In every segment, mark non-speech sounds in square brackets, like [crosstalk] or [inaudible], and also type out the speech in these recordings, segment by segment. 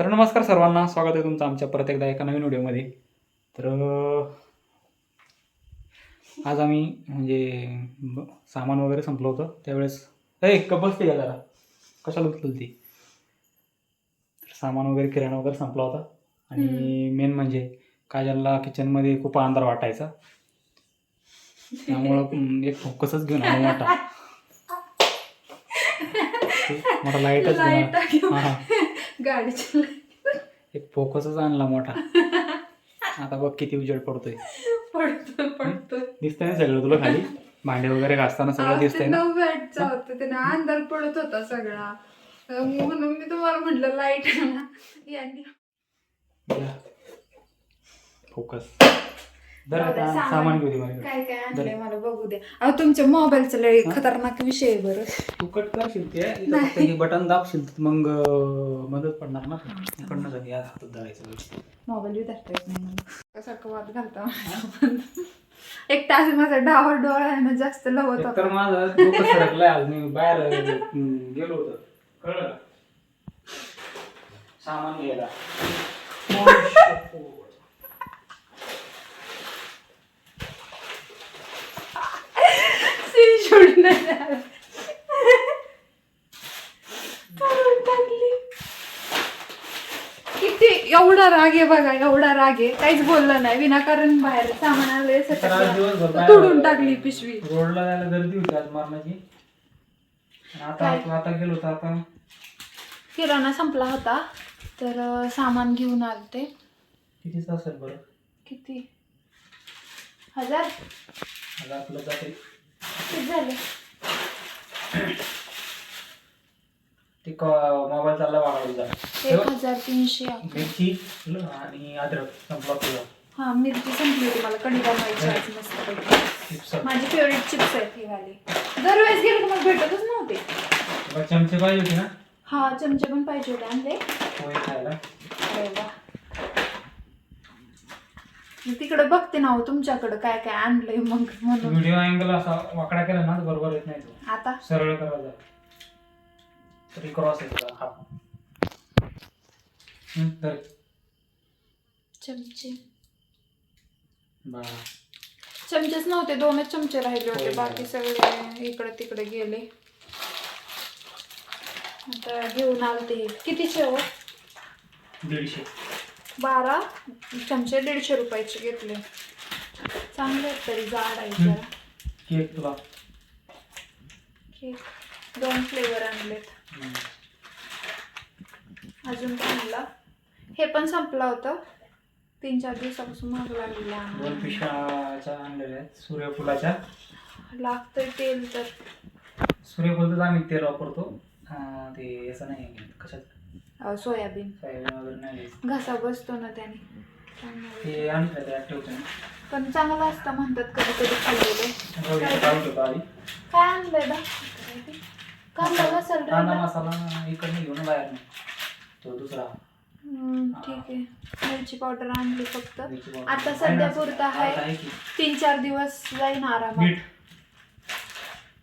तर नमस्कार सर्वांना स्वागत आहे तुमचं आमच्या परत एकदा एका नवीन व्हिडिओमध्ये. तर आज आम्ही म्हणजे सामान वगैरे संपलं होतं त्यावेळेस ए कप बसते का जरा? कशाला उचलली ती तर सामान वगैरे किराणा वगैरे संपला होता. आणि मेन म्हणजे काजलला किचनमध्ये खूप अंधार वाटायचा. त्यामुळं [laughs] एक फोकसच घेऊन आलो ते मोठा [laughs] लाईटच लाइट घेऊन हा. गाडीची एक फोकसच आणला मोठा. आता बघ किती उजेड पडतोय. पडतो पडतो दिसतंय ना सगळं तुला खाली? भांडे वगैरे घासताना सगळं दिसतंय ना? नऊ बॅटचा होता त्याने अंधार पडत होता सगळा. म्हणून मी तुम्हाला म्हटलं लाइट यांनी फोकस. आता सामान. घेऊ दे माझ्याकडे. काय काय आणलंय मला बघू द्या अहो तुमच्या मोबाईलचा लय खतरनाक विषय आहे बरं. तू कट करशील ते बटन दाबशील तर मग अं, मदत पडणार ना? इकडनं झाली या हातात धरायचं मोबाईल बी धरता येत नाही मला. सारखं वाद घालता मला. एक तास माझा डावा डोळा आहे ना जास्त लवत तर होता. माझं डोकं सरकलंय आज मी बाहेर अं, गेलो होतो. कळलं का? सामान घ्यायला. [laughs] काढून टाकली. किती एवढा राग आहे बघा एवढा राग आहे. काहीच बोललं नाही. विनाकारण बाहेर सामान आले तर आज दिवसभर बाहेर- तोडून टाकली पिशवी. रोडला जायला गर्दी होती आज मारण्याची आणि आता? आता गेलो तर आता. किराणा संपला होता तर अं, सामान घेऊन आलते. कितीच असेल बरं? किती? हजार? आता आपलं जाते झाले. ते मोबाईल चालला वाढवला एक हजार तीनशे. मिरची आणि अद्रक संपला तुझा. हा मिरची संपली होती मला. कढी बनवायची आज मस्त माझी फेवरेट चिप्स आहेत हे वाले. दरवेळेस गेले मला भेटतच नव्हते. तुला चमचे पाहिजे होते ना? हा चमचे पण पाहिजे होते आणले. पोहे खायला. अरे वा. मी तिकडे बघते ना हो तुमच्याकडे काय काय आणलंय मग म्हणून. व्हिडिओ अँगल असा वाकडा केला ना बरोबर येत नाही तो. आता? सरळ करायचा तरी क्रॉस येतो हा. तर चमचे. बा. चमचेच नव्हते दोनच चमचे राहिले होते होय. बाकी सगळे इकडे तिकडे गेले. आता घेऊन आलते. कितीचे हो? दीडशे. बारा चमचे दीडशे रुपयाचे घेतले. चांगले आहेत तरी जाड आहे जरा. केक तुला. केक. दोन फ्लेवर आणलेत. अजून काय आणला हे पण संपलं होतं. तीन चार दिवसापासून महाग लागलेलं दोन पिशव्याच्या आणलेल्या आहेत. सूर्यफुलाच्या. लागतंय तेल तर. सूर्यफुलचं आम्ही तेल वापरतो अं, ते याचं नाही कशात सोयाबीन. सोयाबीन वगैरे नाही घ्यायचं. घसा बसतो ना त्याने. त्यामुळे. ते आणलं त्यात ठेवतो ना पण चांगलं असतं म्हणतात कधी कधी खाल्लेलं रवीचं काढून ठेवतो आधी. काय आणलंय बा? कांदा मसाला कांदा राहिला. मसाला इकडनं घेऊन बाहेर तो दुसरा. हम्म, ठीक आहे. मिरची पावडर आणली फक्त. मिरची. आता सध्या? पुरता आता आहे. आहे की. तीन चार दिवस जाईन आरामात मीठ.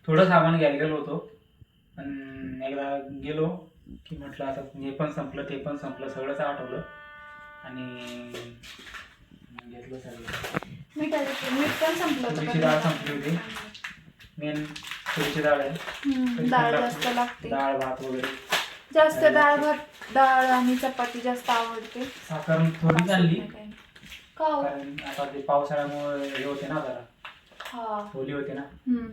थोडं सामान घ्यायला गेलो होतो. पण एकदा गेलो. की म्हटलं आता हे पण संपलं ते पण संपलं सगळंच आठवलं. आणि घेतलं सगळं. मीठाचं मीठ पण संपलं होतं तुरीची डाळ संपली होती. मेन तुरीची डाळ आहे. हम्म, डाळ जास्त लागते. डाळ भात वगैरे. जास्त डाळ भात. डाळ आणि चपाती जास्त आवडते. साखर थोडी नाही. का हो? कारण आता ते पावसाळ्यामुळे हे होते ना जरा. हा. होते ना. हम्म.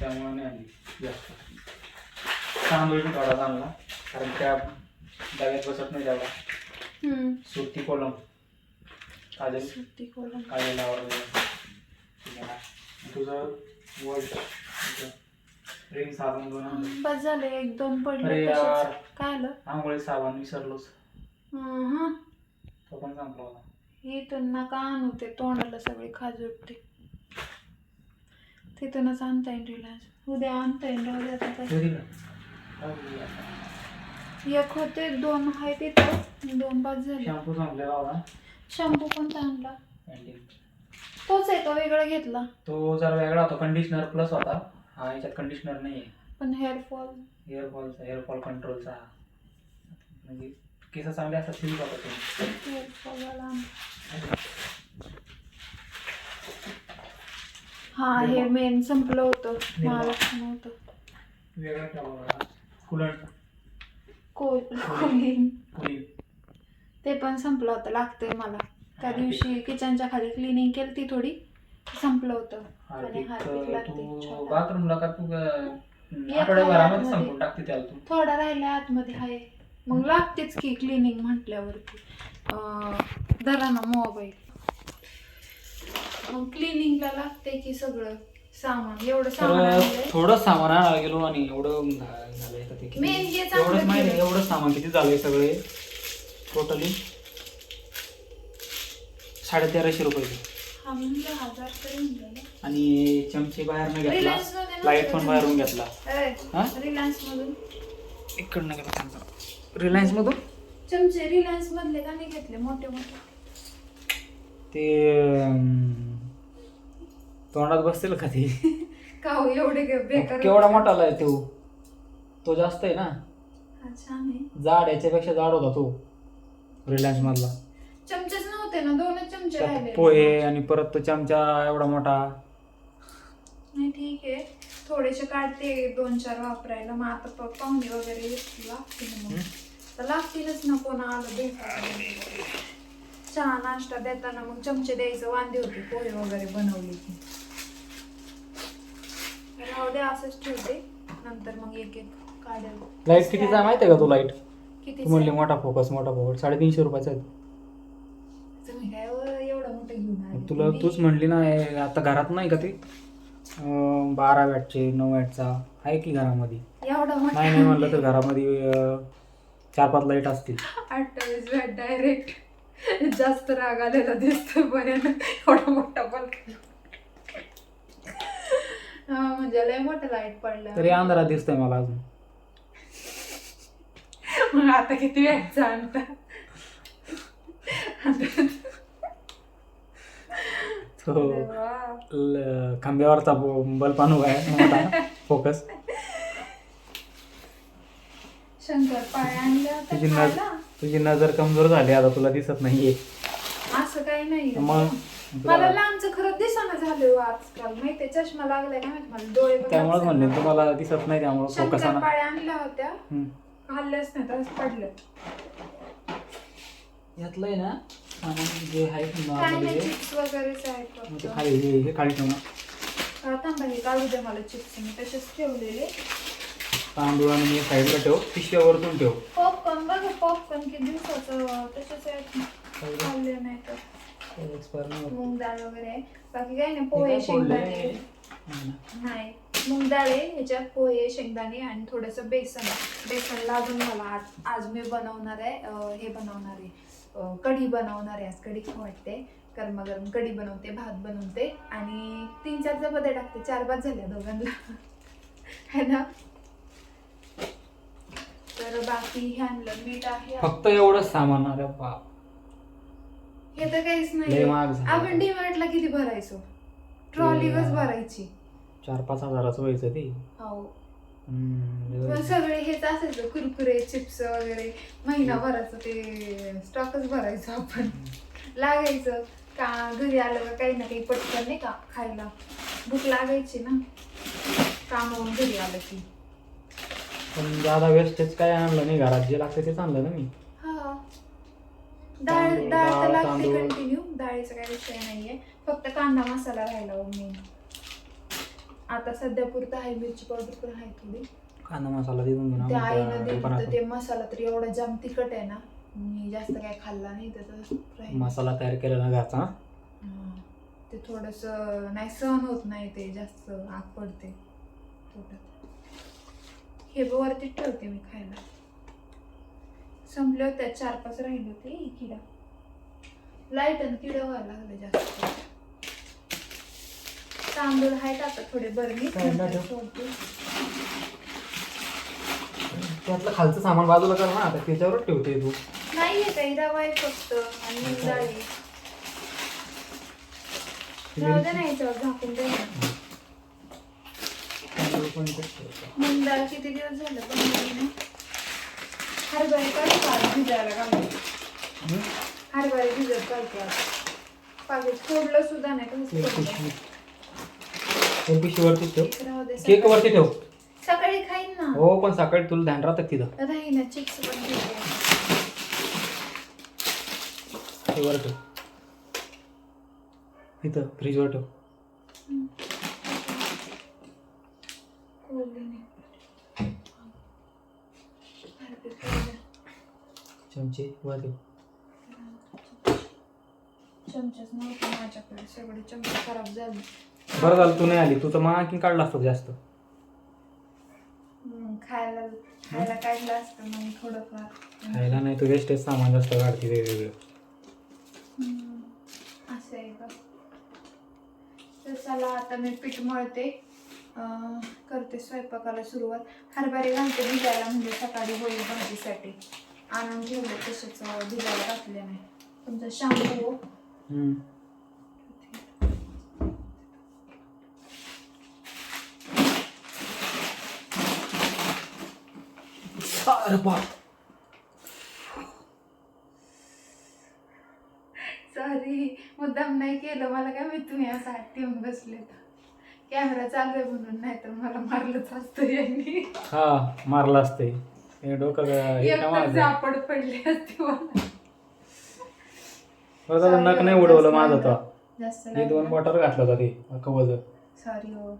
त्यामुळे नाही आणली जास्त. तांदूळ बी थोडा आणला कारण त्या डब्यात बसत नाही तेवढा हम्म. सुरती कोलम काजल सुट्टी कोलम. काजल आवडलं ना तुझं वॉल्ट रिंग साबण दोन आणले. बस झाले एक दोन अरे पडले यार. तसेच. काय आलं आंघोळी साबण विसरलोच हम्म. तो पण संपला होता इथून नका आणू ते तोंडाला सगळे खाजूटते तिथूनच आणता येईल रिलायन्स उद्या आणता येईल आता काय. दिला. एक होते दोन आहे तिथं. दोन पाच झाले. शॅम्पू संपलेला होता शॅम्पू कोणता आणला. तोच आहे का वेगळा घेतला? तो जरा वेगळा होता कंडिशनर प्लस होता. हा याच्यात कंडिशनर नाही आहे पण हेअरफॉल हेअरफॉलचा हेअरफॉल कंट्रोलचा म्हणजे केस चांगले असतात सिल्क वापरते तेच बघायला. हा हे मेन संपलं होतं. मला लक्षात नव्हतं वेगळा ठेवा. कुलर कोल कोलिन कुलिंग ते पण संपलं होतं लागतंय मला. त्या दिवशी किचनच्या खाली क्लिनिंग केली ती थोडी संपलं होतं. आणि लागते. तू. बाथरूमला का तू एक आठवड्याभरामध्ये आठवड्यामध्ये. संपून टाकते त्याला तू. थोडा राहिला आतमध्ये आहे मग लागतेच की क्लिनिंग म्हटल्यावरती. अं, धरा ना मोबाईल. मग क्लिनिंगला लागते की सगळं. सामान एवढं सामान तर आणलंय. थोडं सामान आणायला गेलो आणि एवढं झा- झालंय का ते किती? Main हे चांगलं एवढंच माहिती केलंय. एवढं सामान किती झालंय सगळे टोटली साडेतेराशे रुपये हा म्हणजे हजार तरी. आणि चमचे बाहेर न घेतला Reliance मध्ये नव्हतं लाइट पण बाहेरून घेतला अय, हा? रिलायन्स मधून इकडनं घेतला रिलायन्स मधून चमचे रिलायन्स मधले का नाही घेतले मोठे मोठे ते अं, तोंडात बसतील का ते? का हो एवढे गे- बेकार केवढा मोठा आलाय तो? तो जास्त आहे ना? हा, छान आहे. जाड याच्यापेक्षा जाड होता तो रिलायन्स मधला. चमचेच नव्हते ना दोनच चमचे त्यात राहिले. पोहे आणि परत तो चमचा एवढा मोठा. नाही ठीक आहे. थोडेसे काढते दोन चार वापरायला. मग आता प- पाहुणे वगैरे येतील, लागतील मग. तर लागतीलच ना कोणा आलं भेटायला. चहा नाश्ता देताना मग चमचे द्यायचं वांदे होते पोहे वगैरे बनवले की. राहू दे असंच ठेवते. नंतर मग एक एक काढेल. लाइट कितीचा माहिती आहे का तो लाइट किती तू म्हणली मोठा फोकस मोठा फोकस साडेतीनशे रुपयाचा आहे. तुम्ही काय व- एवढं मोठं घेऊन आले. तुला? तूच म्हणली ना हे आता घरात नाही का ते? अं, बारा वॅटचे नऊ वॅटचा आहे की घरामध्ये? एवढं मोठं नाही नाही म्हणलं तर घरामध्ये अं, चार पाच लाइट असतील. अठ्ठावीस वॅट डायरेक्ट जास्त राग आलेला दिसतोय बऱ्यानं एवढा मोठा बल्ब हा म्हणजे लय मोठं लाइट पडलं. तरी अंधारात दिसतंय मला अजून. मग आता किती वॅटचा आणता तो देवा. ल- खांब्यावरचा बल्ब आणू आहे मोठा. फोकस शंकर पाय आणले तुझी नज खायला. तुझी नजर कमजोर झाली आता तुला दिसत नाहीये. असं काही नाही मग? मला लांबचं खरं दिसाना झालं हो आजकाल. माहितीये चष्मा लागलाय का माहिती? मला डोळे दिसेना. म्हणले तुम्हाला दिसत नाही त्यामुळे फोकस शंकर आणा. पाळ्या आणल्या होत्या. हम्म. खाल्ल्याच नाही तसंच पडलं. यातलं आहे ना सामान जे आहे काय नॉर्मली नाही ते चिप्स वगैरेच आहे मग ते फक्त. खाली हे हे खाली ठेवू ना. हा, थांबा हे काढू दे मला चिप्स मी तसेच ठेवलेले. तांदूळ आणि हे साईडला ठेव पिशव्या वरतून ठेव. पॉपकॉर्न बघा पॉपकॉर्न किती दिवसाचं तसेच आहेत खाल्ले नाही तर. मूग डाळ वगैरे. आहे बाकी काही नाही पोहे? शेंगदाणे. नाही मूग डाळ आहे ह्याच्यात पोहे शेंगदाणे आणि थोडंसं बेसन. बेसन लागून मला आज आज मी बनवणार आहे हे बनवणार आहे. कढी बनवणार आहे आज कढी खाऊ वाटते. गरम गरम कढी बनवते भात बनवते. आणि तीन चार चपात्या टाकते. चार पाच झाल्या दोघांना. है ना? तर बाकी हे आणलं मीठ आहे फक्त एवढंच सामान बाप. हे तर काहीच लय नाही महाग झालं. आपण डीमार्टला किती भरायचो? ट्रॉलीवरच भरायची. चार पाच हजाराचं व्हायचं ते. हो. हम्म, मग सगळे हेच असायचं कुरकुरे चिप्स वगैरे. महिनाभराचं ते स्टॉकच भरायचं आपण. लागायचं. का घरी आलं का काही ना काही पटकन नाही का खायला? भूक लागायची ना. कामावून घरी आलं की. पण ज्यादा वेस्टेज काय आणलं नाही? घरात जे लागतं तेच आणलं ना मी. डाळ तांदूळ, डाळ तर लागते तांदूळ. कंटिन्यू डाळीचा काही विषय नाहीये फक्त कांदा मसाला राहिला मेन आता सध्या पुरतं आहे मिरची पावडर पण आहे थोडी कांदा मसाला देऊन घेऊन त्या आईनं दिलं तर. ते मसाला तर एवढा जाम तिखट आहे ना मी जास्त काय खाल्ला नाही त्याचा राहिला. मसाला तयार केलेला हा. ते थोडस नाही सहन होत नाही ते जास्त आग पडते पोटात हे बी वरतीच ठेवते मी खायला संपले होते चार पाच राहिले होते किडा लाइट आणि किडा व्हायला लागले जास्त तांदूळ आहेत आता थोडे बरणी? सोडते. त्यातलं खालचं सामान बाजूला कर ना आता त्याच्यावरच ठेवते तू नाहीये काही रवा आहे फक्त आणि डाळ. जाऊ दे ना याच्यावर झाकून दे पण. मूग डाळ किती दिवस झालं नाही हरभरे काढू का आज भिजायला हं? हरभरे भिजत घालते आज पाकीट फोडलं सुद्धा नाही पिशवीवरती ठेव. केक वरती ठेव. सकाळी. खाईन ना. हो पण सकाळी तुला ध्यान राहतं तिथं? राही ना चिप्स पण ते वर ठेव. इथं फ्रीजवर ठेव कोल्हीने. हरभरे खायला. चमचे ठेव चमचेच नव्हते माझ्याकडे सगळे चमचे खराब झाले. बरं झालं तू नाही आली. तू तर मग आणखी काढला असतो जास्त. हम्म, खायला खायला काढलं असतं मग थोडंफार. खायला नाही तू वेस्टेज सामान जास्त काढते वेगवेगळं. हम्म, असं आहे का तर चला आता मी पीठ मळते. अं, करते स्वयंपाकाला सुरुवात. हरभरे घालते भिजायला म्हणजे सकाळी होईल भाजीसाठी. आणून ठेवले तसेच भिजायला घातले नाही तुमचा शॅम्पू. अरे बाप सॉरी मुद्दाम नाही केलं. मला काय माहीत तुम्ही असं हात येऊन बसले कॅमेरा चालू आहे म्हणून नाही तर मला मारलंच असतं यांनी. हा मारला असते हे डोकं हे का झापड पडली असते मला. बरं झालं नक नाही उडवलं माझं तर. जास्त हे दोन बॉटल घातलं होतं ते कवच सॉरी हो.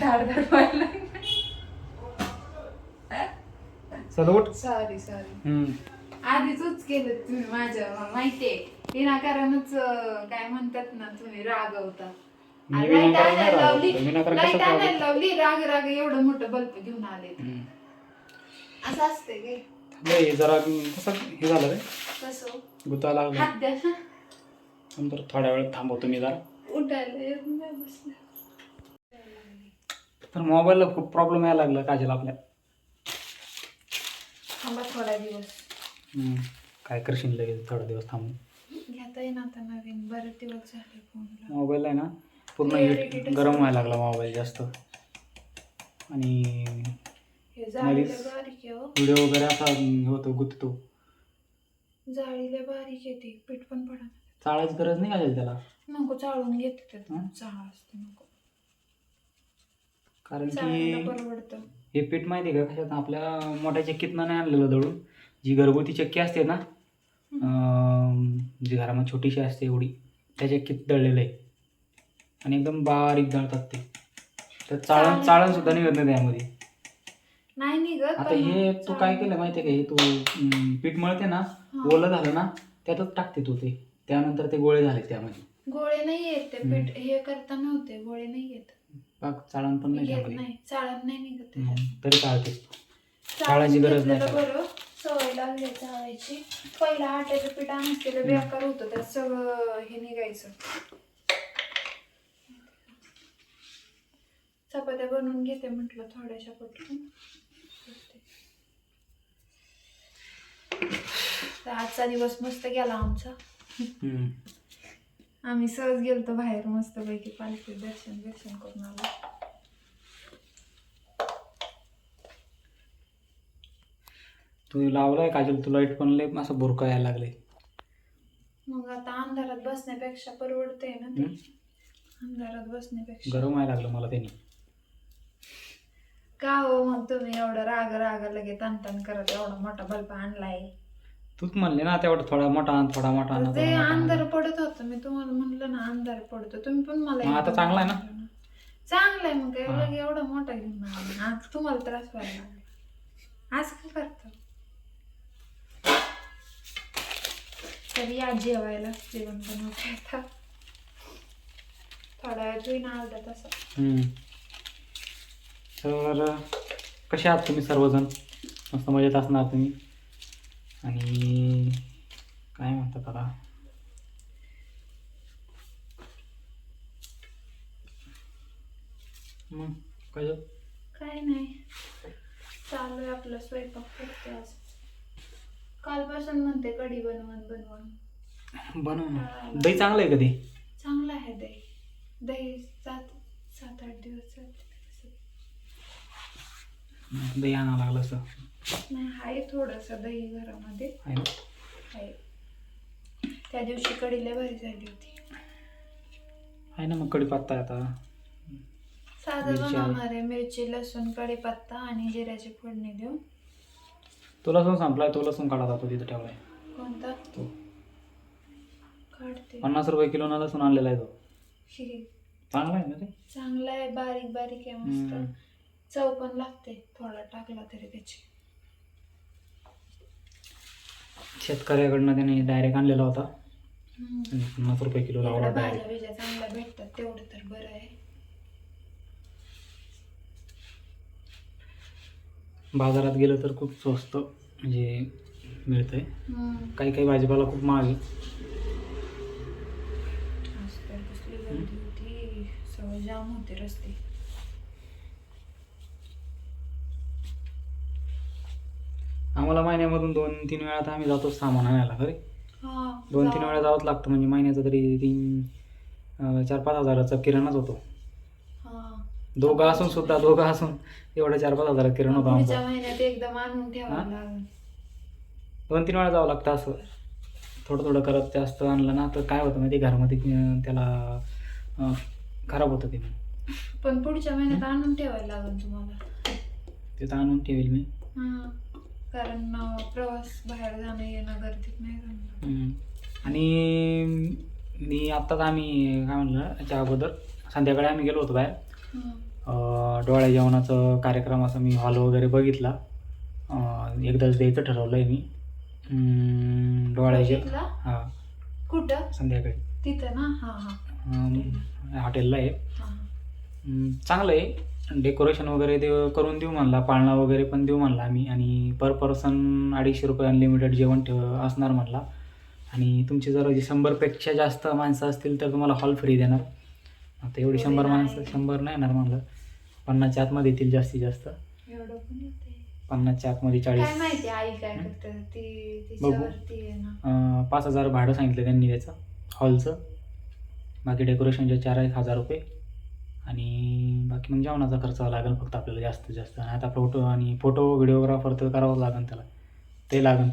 धाड धाड व्हायला चल उठ. सॉरी सॉरी हम्म. आधीच केलं तुम्ही माझ्या माहितीये. विनाकारणच अं, काय म्हणतात ना तुम्ही रागवता मी लाइट विनाकारण नाही. लावली लाइट आणायला? लावली राग राग एवढं मोठं बल्ब घेऊन आले हम्म. असं असते काय? नाही, जरा कसं हे झालं रे? कसं? गुता लागलं. हात द्या. ना. नंतर थोड्या वेळ थांबवतो मी जरा. उठायला येत नाही बसलं तर मोबाईलला खूप प्रॉब्लेम यायला लागला काजल आपल्या. थांबा थोडा दिवस. हम्म. काय करशील लगेच थोडा दिवस थांबून. घेता येईन आता नवीन. बरेच दिवस झाले फोनला. मोबाईल आहे ना? पूर्ण कसं? गरम व्हायला लागला मोबाईल जास्त. आणि मध्येच- हो. व्हिडिओ वगैरे असा होतो गुंततो. जाळीला बारीक येते पीठ पण पडा चाळायची गरज नाही काजल त्याला? नको चाळून घेते ते हं? चाळ असते नको. कारण चाळायला की परवडतं. हे पीठ माहिती आहे का कशात? आपल्या मोठ्या चक्कीतनं नाही आणलेलं दळून. जी घरगुती चक्की असते ना अं, जी घरामध्ये छोटीशी असते एवढी त्या चक्कीत दळलेलं आहे. आणि एकदम बारीक दळतात ते. तर चाळण चाळण- चाळण सुद्धा निघत नाही त्यामध्ये. नाही निघत आता पण हे तू काय केलं माहिती आहे का? हे तू अं, पीठ मळते ना हा. ओलं झालं ना त्यातच टाकते तू ते. त्यानंतर ते गोळे झाले त्यामध्ये. गोळे नाही येत ते हम्म. पीठ हे करता नव्हते गोळे नाही येत. पाक चाळण पण नाही येत त्यामध्ये नाही चाळत नाही निघत हम्म, तरी चाळतेस तू. चाळायची गरज नाही त्याला. बरं. सवय लागली चाळायची. पहिला आट्याचं पीठ आणलेलं बेकार होतं त्यात सगळं हे निघायचं. चपात्या बनवून घेते म्हटलं थोड्याशा पटकन तर आजचा दिवस मस्त गेला आमचा. आम्ही सहज गेलतो बाहेर मस्त पैकी पालखी दर्शन दर्शन करून आलो. तू लावलाय काजल तू लाइट पण लय असं बुरका यायला लागले मग आता अंधारात बसण्यापेक्षा परवडते ना ते? अंधारात बसण्यापेक्षा. गरम व्हायला लागलं मला त्यांनी. का हो मग तुम्ही एवढं राग राग लगे ताण ताण करत एवढा मोठा बल्ब आणलाय तूच म्हणले ना तेवढा थोडा मोठा आण थोडा मोठा आण ते थोडा मोठा आण. अंधार पडत होतं मी तुम्हाला म्हणलं ना अंधार पडतो तुम्ही पण मला मग आता एकदम चांगला आहे ना? म्हणलं चांगला आहे मग काय हा. लगे एवढा मोठा घेऊन आला. आज तुम्हाला त्रास व्हायला लागला आज काय करतो तरी आज जेवायला जेवण बनवतो आता थोड्या वेळ होईना अर्धा तास हम्म. तर कसे आहात तुम्ही सर्वजण? मस्त मजेत असणार तुम्ही. आणि काय म्हणतात आता? मग काय? काय नाही. चालू आहे आपलं स्वयंपाक करते आज. कालपासून म्हणते कढी बनवून बनवून. बनव ना दही चांगलं आहे कधी चांगलं आहे दही. दही सात सात आठ दिवस जाते दही आणावं लागलं असं. नाही आहे थोडंसं दही घरामध्ये. आहे ना आहे त्या दिवशी कढी लय भारी झाली होती. आहे ना मग कढीपत्ता आहे आता. साधं मिरच्या. बनवणार आहे मिरची लसूण कढीपत्ता आणि जिऱ्याची फोडणी देऊन तो लसूण संपलाय तो लसूण काढा जातो तिथं ठेवलाय. कोणता? तो. काढते. पन्नास रुपये किलो लसूण आणलेला आहे तो. ही चांगला आहे ना ते? चांगला आहे बारीक बारीक आहे हम्म. चव पण लागते थोडा टाकला तरी त्याची. शेतकऱ्याकडनं त्याने डायरेक्ट आणलेला होता. आणि पन्नास रुपये किलो लावला डायरेक्ट भाज्या बिज्या चांगल्या भेटतात तेवढं तर बरं आहे. बाजारात गेलं तर खूप स्वस्त म्हणजे मिळतंय. हम्म. काही काही भाजीपाला खूप महाग आहे. आज तर कसली गर्दी होती. सगळं जाम होते रस्ते. आम्हाला महिन्यामधून दोन तीन वेळा तर आम्ही जातो सामान आणायला खरे दोन तीन. वेळा जावंच लागतं म्हणजे महिन्याचं तरी तीन चार पाच हजाराचा किराणाच होतो. हा. दोघं असून सुद्धा दोघं असून एवढा चार पाच हजाराचा किराणा होतो आमचा. दोन तीन वेळा जावं लागतं असं. थोडं थोडं करत जास्त आणलं ना तर काय होतं माहिती घरामध्ये त्याला खराब होतं ते. पण पुढच्या महिन्यात आणून ठेवायला लागेल तुम्हाला. तिथं आणून ठेवेल मी. कारण प्रवास बाहेर जाणं येणं नाही जमणार. हम्म. आणि मी आत्ताच आम्ही काय म्हणलं याच्या अगोदर संध्याकाळी आम्ही गेलो होतो बाहेर. अं, डोळ्या जेवणाचं कार्यक्रम असं मी हॉल वगैरे बघितला. अं, एकदाच द्यायचं ठरवलं आहे मी डोळ्याचे बघितला? हां. कुठं? संध्याकाळी. तिथं ना? हा हा. अं, हॉटेलला आहे. हा चांगलं आहे. डेकोरेशन वगैरे देऊ करून देऊ म्हणला पाळणा वगैरे पण देऊ म्हणला आम्ही. आणि पर पर्सन अडीचशे रुपये अनलिमिटेड जेवण ठेव असणार म्हणला. आणि तुमची जर जे शंभरपेक्षा जास्त माणसं असतील तर तुम्हाला हॉल फ्री देणार. आता एवढी शंभर. माणसं शंभर नाही येणार म्हणलं. पन्नासच्या आतमध्ये येतील जास्तीत जास्त. एवढं पण येते. पन्नासच्या आतमध्ये काय चाळीस. माहिती आई काय? करते? ती बघू. तिच्यावरती आहे ना. अं, पाच हजार भाडं सांगितलं त्यांनी त्याचं हॉलचं बाकी डेकोरेशनचे चार एक हजार रुपये. आणि बाकी मग जेवणाचा खर्च लागेल फक्त आपल्याला जास्तीत जास्त. आणि आता फोटो आणि फोटो व्हिडिओग्राफर तर करावंच लागेल त्याला. ते लागेल.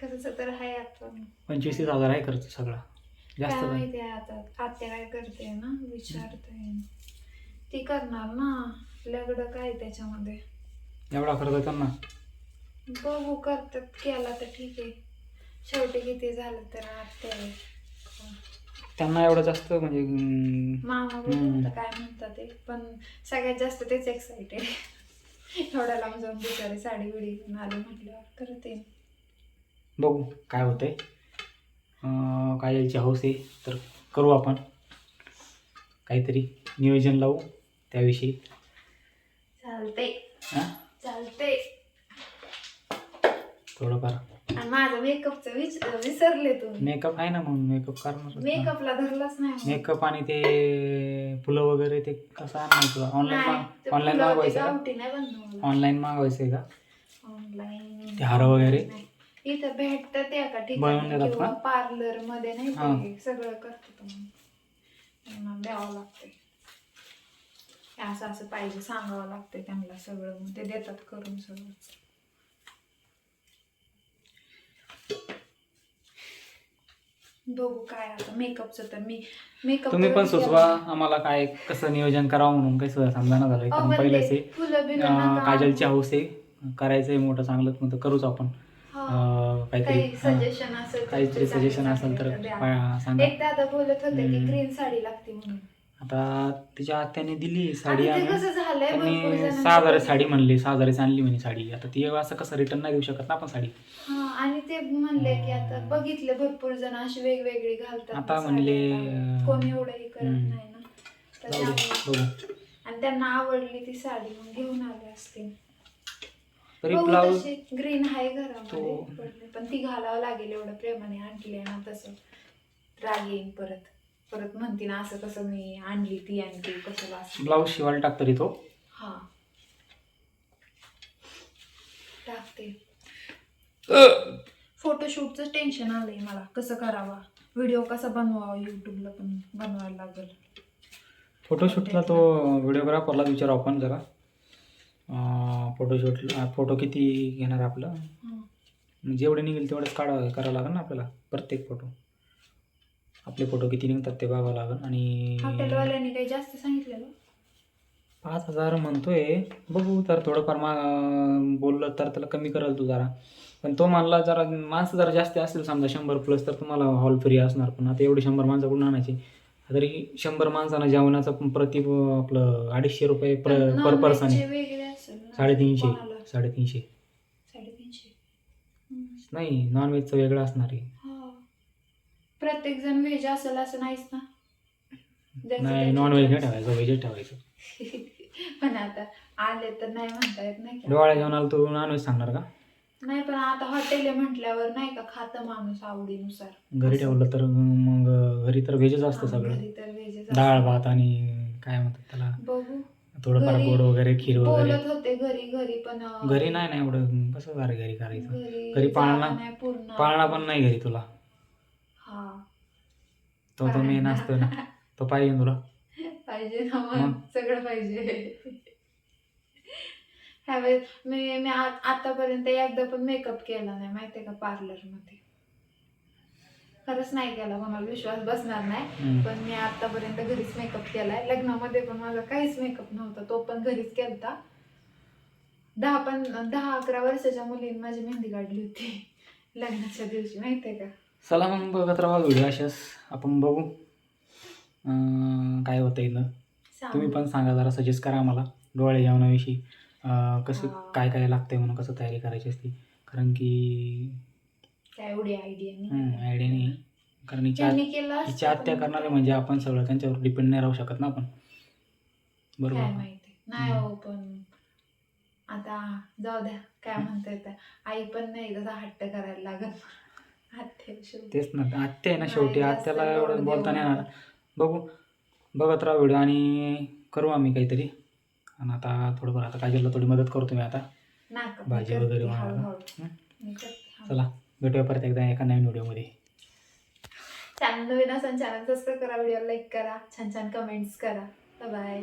खर्च तर आहे आता. पंचवीस तीस हजार आहे खर्च सगळा. जास्त काय. माहिती आहे आता? आत्या काय करते ना विचारते. ती करणार ना लग्न काय त्याच्यामध्ये? एवढा खर्च त्यांना बघू करतात केला तर ठीक आहे. शेवटी किती झालं तर आत्या आहे. त्यांना एवढं जास्त म्हणजे मामा. आता काय म्हणतात ते पण सगळ्यात जास्त तेच एक्साइटेड एवढ्या लांब जाऊन बिचारे साडी बिडी घेऊन आले म्हटल्यावर करते बघू काय होतंय. अं, काय यायची हौस आहे तर करू आपण. काहीतरी नियोजन लावू त्याविषयी. चालते हां? चालते थोडंफार आणि माझं मेकअपचं विच विसरले तुम्ही. मेकअप आहे ना मग मेकअप करणार मेकअपला धरलाच नाही. मेकअप आणि ते फुलं वगैरे ते कसं आणायचं ऑनलाईन नाही, ते ऑनलाईन होते, मागवायचं का? गावठी नाही बनवलं ऑनलाईन मागवायचं आहे का? ऑनलाईन ते हार वगैरे? इथं भेटतात एका बनवून ठिकाणी देतात किंवा का? पार्लरमध्ये नाही हा. ते सगळं करतो तुम्ही. द्यावं लागते असं असं पाहिजे सांगावं लागते त्यांना सगळं. मग ते देतात करून सगळं. बघू काय आता. मेकअपचं तर मी मेकअप तुम्ही पण सुचवा आम्हाला काय कसं नियोजन करावं म्हणून काही सुद्धा कारण पहिलेच आहे. फुलं बिलं अं, नका. काजलची. हौस आहे. करायचंय मोठं चांगलं मग करूच आपण. काहीतरी सजेशन असेल तर काहीतरी ते सजेशन असेल तर सांगा. एक दादा बोलत होते की. ग्रीन साडी लागते म्हणून. आता तिच्या आत्याने दिली साडी आणि ते आणून. कसं झालंय? भरपूर त्यांनी जणांचं सहा हजार. साडी म्हणली सहा हजाराची आणली म्हणे साडी. आता ती असं कसं रिटर्न नाही देऊ शकत ना आपण साडी. हा, आणि ते म्हणले की आता बघितले भरपूर जण अशी वेगवेगळी घालतात आता म्हणले, आता. कोणी एवढंही करत हम्म. नाही ना. तर जाऊ दे, त्यामुळे- बघू आणि त्यांना आवडली ती साडी मग घेऊन आले असते. तरी ब्लाऊज ग्रीन आहे घरामध्ये तो- पण ती घालावं लागेल एवढं प्रेमाने आणली ना तसं. राग येईन परत. परत म्हणते ना असं कसं मी आणली ती आणि ती कशाला असं. ब्लाऊज शिवायला टाक तरी तो. हा. टाकते. फोटोशूटचं टेन्शन आलंय मला कसं करावा? व्हिडिओ कसा बनवावा युट्यूबला पण बनवायला लागेल. फोटोशूटला तो व्हिडिओग्राफरला विचारू आपण जरा. फोटोशूट फोटो किती घेणार आपलं. जेवढे निघेल तेवढेच काढा करावं लागेल ना आपल्याला प्रत्येक फोटो आपले फोटो किती निघतात ते बघावं लागेल आणि हॉटेलवाल्यांनी काही जास्त सांगितलेलं पाच हजार म्हणतोय बघू तर थोडंफार मा बोललं तर त्याला कमी करेल तू जरा पण तो म्हणला जरा माणसं जरा जास्त असतील समजा शंभर प्लस तर तुम्हाला हॉल फ्री असणार पण आता एवढी शंभर माणसं कुठून आणायची तरी शंभर माणसांना जेवणाचं पण प्रति आपलं अडीचशे रुपये पर पर पर्सन नॉनव्हेजचे आहे वेगळे असेल ना. साडेतीनशे कोणाला? साडेतीनशे साडेतीनशे. नाही नॉनव्हेजचं वेगळं असणार आहे. प्रत्येक जण व्हेज असेल असं नाहीच ना? ज्याचं नाही त्याचं नॉनव्हेज नाही. ठेवायचं व्हेजच ठेवायचं. [laughs] पण आता आले तर नाही म्हणता येत नाही का? डोळ्या जेवणाला तू नॉनव्हेज सांगणार का? नाही पण आता हॉटेल आहे म्हटल्यावर नाही का खातं माणूस आवडीनुसार. घरी ठेवलं तर मग घरी तर व्हेजच असतं हा, सगळं. घरी तर व्हेजच डाळ भात आणि काय म्हणतात त्याला? बघू. थोडंफार घरी गोड वगैरे खीर वगैरे. बोलत होते घरी घरी पण अं, घरी नाही नाही एवढं कसं घरी घरी करायचं? घरी घरी पाळणा- जागा नाही पूर्ण. पाळणा पण नाही घरी तुला. तो तो मेन असतो ना. तो पाहिजे तुला. पाहिजे ना मग? सगळं पाहिजे. ह्यावेळेस मी मी आ- आतापर्यंत एकदा पण मेकअप केला नाही. माहितीये का? पार्लरमध्ये. खरंच नाही केला. कोणाला विश्वास बसणार नाही. हम्म. पण मी आतापर्यंत घरीच मेकअप केलाय. लग्नामध्ये पण माझा काहीच मेकअप नव्हता. तो पण घरीच केलता. दहा पण दहा अकरा वर्षाच्या मुलीने माझी मेहंदी काढली होती. लग्नाच्या दिवशी. माहितीये का? चला मग बघत राहा व्हिडिओ अशाच. आपण बघू. काय होतं इथं. तुम्ही पण सांगा जरा सजेस्ट करा आम्हाला. डोळे जेवणाविषयी कसं. काय काय लागतंय म्हणून कसं तयारी करायची असती. कारण की काय एवढी आयडिया नाही. आयडिया नाही. कारण हिच्या आत्या पण करणारे म्हणजे आपण सगळं. त्यांच्यावर डिपेंड नाही राहू शकत ना आपण. बरोबर. नाही. हो पण आता जाऊ द्या. काय म्हणता येतं. आई पण नाही तसा हट्ट करायला लागत. तेच ना आत्या आहे ना शेवटी. आत्याला एवढं बोलता नाही. येणार. बघू बघत राहा व्हिडिओ आणि करू आम्ही काहीतरी. आणि आता थोडंफार आता काजलला थोडी मदत करतो मी आता. भाजी वगैरे. बनवायला. चला भेटूया परत एकदा एका नवीन व्हिडिओमध्ये. चॅनल नवीन असेल चॅनल सबस्क्राईब करा व्हिडिओ लाईक करा छान छान कमेंट्स करा. बाय